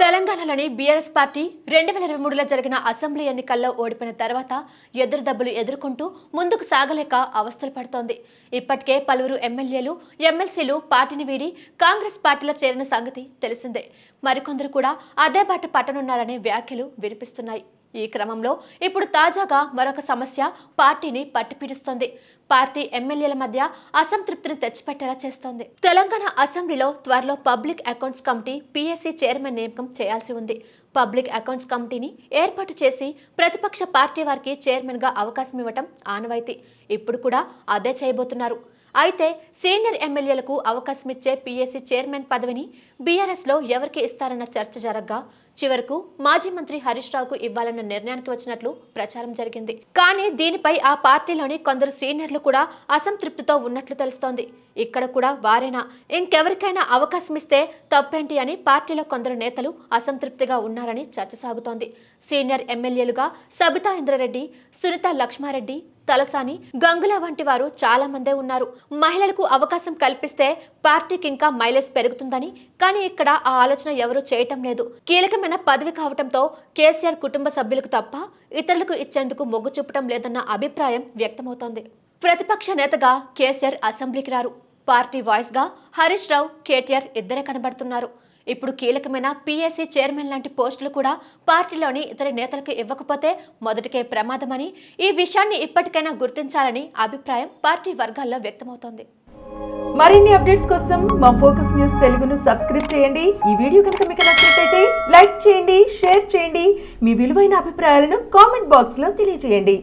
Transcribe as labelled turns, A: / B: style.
A: తెలంగాణలోని BRS party రెండు వేల ఇరవై మూడులో జరిగిన అసెంబ్లీ ఎన్నికల్లో ఓడిపోయిన తర్వాత ఎదురు దెబ్బలు ఎదుర్కొంటూ ముందుకు సాగలేక అవస్థలు పడుతోంది. ఇప్పటికే పలువురు ఎమ్మెల్యేలు ఎమ్మెల్సీలు పార్టీని వీడి కాంగ్రెస్ పార్టీలో చేరిన సంగతి తెలిసిందే. మరికొందరు కూడా అదే బాట పట్టనున్నారనే వ్యాఖ్యలు వినిపిస్తున్నాయి. ఈ క్రమంలో ఇప్పుడు తాజాగా మరొక సమస్య పార్టీని పట్టిపీడిస్తోంది. పార్టీ ఎమ్మెల్యేల మధ్య అసంతృప్తిని తెచ్చిపెట్టేలా చేస్తోంది. తెలంగాణ అసెంబ్లీలో త్వరలో public accounts committee PSC chairman నియమకం చేయాల్సి ఉంది. పబ్లిక్ అకౌంట్స్ కమిటీని ఏర్పాటు చేసి ప్రతిపక్ష పార్టీ వారికి చైర్మన్గా అవకాశం ఇవ్వటం ఆనవాయితీ. ఇప్పుడు కూడా అదే చేయబోతున్నారు. అయితే సీనియర్ ఎమ్మెల్యేలకు అవకాశం ఇచ్చే పీఎస్సీ చైర్మన్ పదవిని బీఆర్ఎస్లో ఎవరికి ఇస్తారన్న చర్చ జరగ్గా చివరకు మాజీ మంత్రి హరీష్ రావుకు ఇవ్వాలన్న నిర్ణయానికి వచ్చినట్లు ప్రచారం జరిగింది. కానీ దీనిపై ఆ పార్టీలోని కొందరు సీనియర్లు కూడా అసంతృప్తితో ఉన్నట్లు తెలుస్తోంది. ఇక్కడ కూడా వారేనా ఇంకెవరికైనా అవకాశం ఇస్తే తప్పేంటి అని పార్టీలో కొందరు నేతలు అసంతృప్తిగా ఉన్నారని చర్చ సాగుతోంది. సీనియర్ ఎమ్మెల్యేలుగా సబితా ఇంద్రారెడ్డి సునీత లక్ష్మారెడ్డి తలసాని గంగుల వంటి వారు చాలా మందే ఉన్నారు. మహిళలకు అవకాశం కల్పిస్తే పార్టీకి ఇంకా మైలేజ్ పెరుగుతుందని కానీ ఇక్కడ ఆ ఆలోచన ఎవరూ చేయటం లేదు. కీలకమైన పదవి కావటంతో కేసీఆర్ కుటుంబ సభ్యులకు తప్ప ఇతరులకు ఇచ్చేందుకు మొగ్గు చూపటం లేదన్న అభిప్రాయం వ్యక్తమవుతోంది. ప్రతిపక్ష నేతగా కేసీఆర్ అసెంబ్లీకి రారు. పార్టీ వాయిస్గా హరీష్ రావు కేటీఆర్ ఇద్దరే కనబడుతున్నారు. ఇప్పుడు కీలకమైన పీఎస్సీ చైర్మన్ లాంటి పోస్టులు కూడా పార్టీలోని ఇతర నేతలకు ఇవ్వకపోతే మొదటికే ప్రమాదమని ఈ విషయాన్ని ఇప్పటికైనా గుర్తించాలని అభిప్రాయం పార్టీ వర్గాల్లో వ్యక్తమవుతోంది.
B: మరిన్ని అప్డేట్స్ కోసం మా ఫోకస్ న్యూస్ తెలుగును సబ్స్క్రైబ్ చేయండి. ఈ వీడియో కనుక మీకు నచ్చినట్లయితే లైక్ చేయండి షేర్ చేయండి. మీ విలువైన అభిప్రాయాలను కామెంట్ బాక్స్లో తెలియజేయండి.